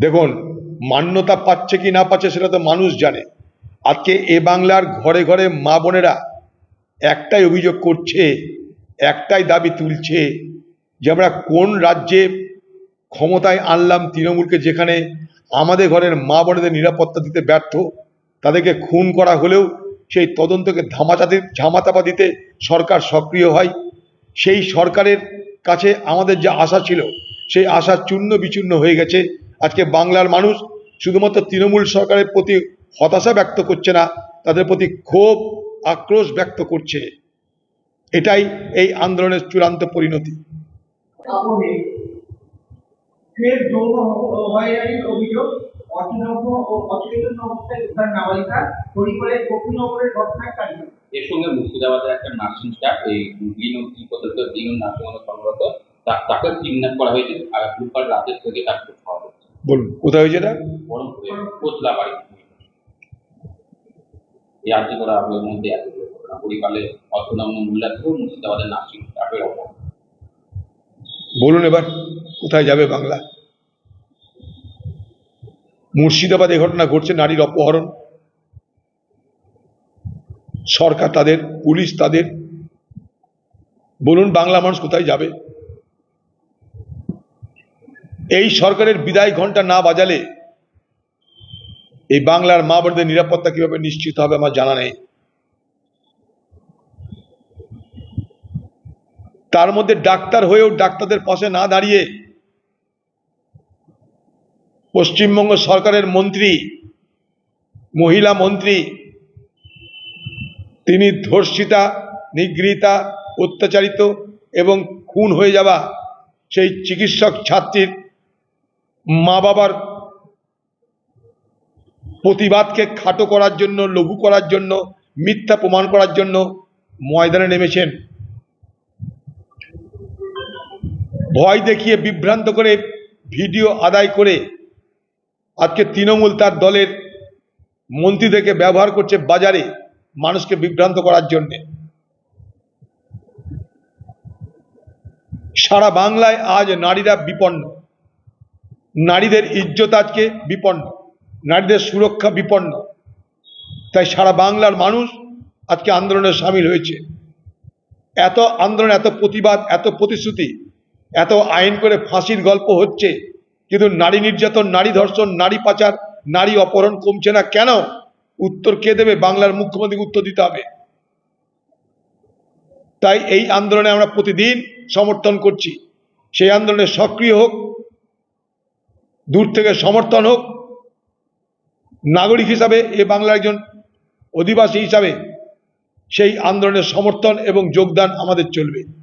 দেখুন, মান্যতা পাচ্ছে কি না পাচ্ছে সেটা তো মানুষ জানে। আজকে এ বাংলার ঘরে ঘরে মা বোনেরা একটাই অভিযোগ করছে, একটাই দাবি তুলছে যে আমরা কোন রাজ্যে ক্ষমতায় আনলাম তৃণমূলকে যেখানে আমাদের ঘরের মা বোনেদের নিরাপত্তা দিতে ব্যর্থ, তাদেরকে খুন করা হলেও সেই তদন্তকে ধামাচাতে, ঝামাচাপা দিতে সরকার সক্রিয় হয়। সেই সরকারের কাছে আমাদের যে আশা ছিল, সেই আশা চূর্ণ বিচূর্ণ হয়ে গেছে। আজকে বাংলার মানুষ শুধুমাত্র তৃণমূল সরকারের প্রতি হতাশা ব্যক্ত করছে না তাদের প্রতি ক্ষোভ আক্রোশ ব্যক্ত করছে। এটাই এই আন্দোলনের চূড়ান্ত পরিণতি। এর সঙ্গে মুর্শিদাবাদের একটা নার্সিং স্টাফ এই গ্রিন প্রকল্প গ্রিন নার্সিং হোমে কর্মরত তাকে কিডন্যাপ করা হয়েছে। আর বুধবার রাতের থেকে তাকে খাওয়া বলুন। কোথায় হয়েছে এটা? এই করা আপনার মধ্যে এতগুলো ঘটনা পরিকালে অর্থনম্য মূল্য থেকেও মুর্শিদাবাদের নার্সিং স্টাফের অভাব। বলুন এবার কোথায় যাবে বাংলা? মুর্শিদাবাদে ঘটনা ঘটছে নারীর অপহরণ। সরকার তাদের পুলিশ তাদের। বলুন বাংলা মানুষ কোথায় যাবে? এই সরকারের বিদায় ঘণ্টা না বাজালে এই বাংলার মা বোনদের নিরাপত্তা কীভাবে নিশ্চিত হবে আমার জানা নেই। তার মধ্যে ডাক্তার হয়েও ডাক্তারদের পাশে না দাঁড়িয়ে পশ্চিমবঙ্গ সরকারের মন্ত্রী, মহিলা মন্ত্রী, তিনি ধর্ষিতা, নিগৃহীতা, অত্যাচারিত এবং খুন হয়ে যাওয়া সেই চিকিৎসক ছাত্রীর মা বাবার প্রতিবাদকে খাটো করার জন্য, লঘু করার জন্য, মিথ্যা প্রমাণ করার জন্য ময়দানে নেমেছেন। ভয় দেখিয়ে, বিভ্রান্ত করে, ভিডিও আদায় করে আজকে তৃণমূল তার দলের মন্ত্রীদেরকে ব্যবহার করছে বাজারে মানুষকে বিভ্রান্ত করার জন্যে। সারা বাংলায় আজ নারীরা বিপন্ন। নারীদের ইজ্জত আজকে বিপন্ন, নারীদের সুরক্ষা বিপন্ন। তাই সারা বাংলার মানুষ আজকে আন্দোলনে সামিল হয়েছে। এত আন্দোলন, এত প্রতিবাদ, এত প্রতিশ্রুতি, এত আইন করে ফাঁসির গল্প হচ্ছে, কিন্তু নারী নির্যাতন, নারী ধর্ষণ, নারী পাচার, নারী অপহরণ কমছে না কেন? উত্তর কে দেবে? বাংলার মুখ্যমন্ত্রীকে উত্তর দিতে হবে। তাই এই আন্দোলনে আমরা প্রতিদিন সমর্থন করছি। সেই আন্দোলনে সক্রিয় হোক দূর থেকে সমর্থন হোক। নাগরিক হিসাবে এ বাংলার একজন অধিবাসী হিসাবে সেই আন্দোলনের সমর্থন এবং যোগদান আমাদের চলবে।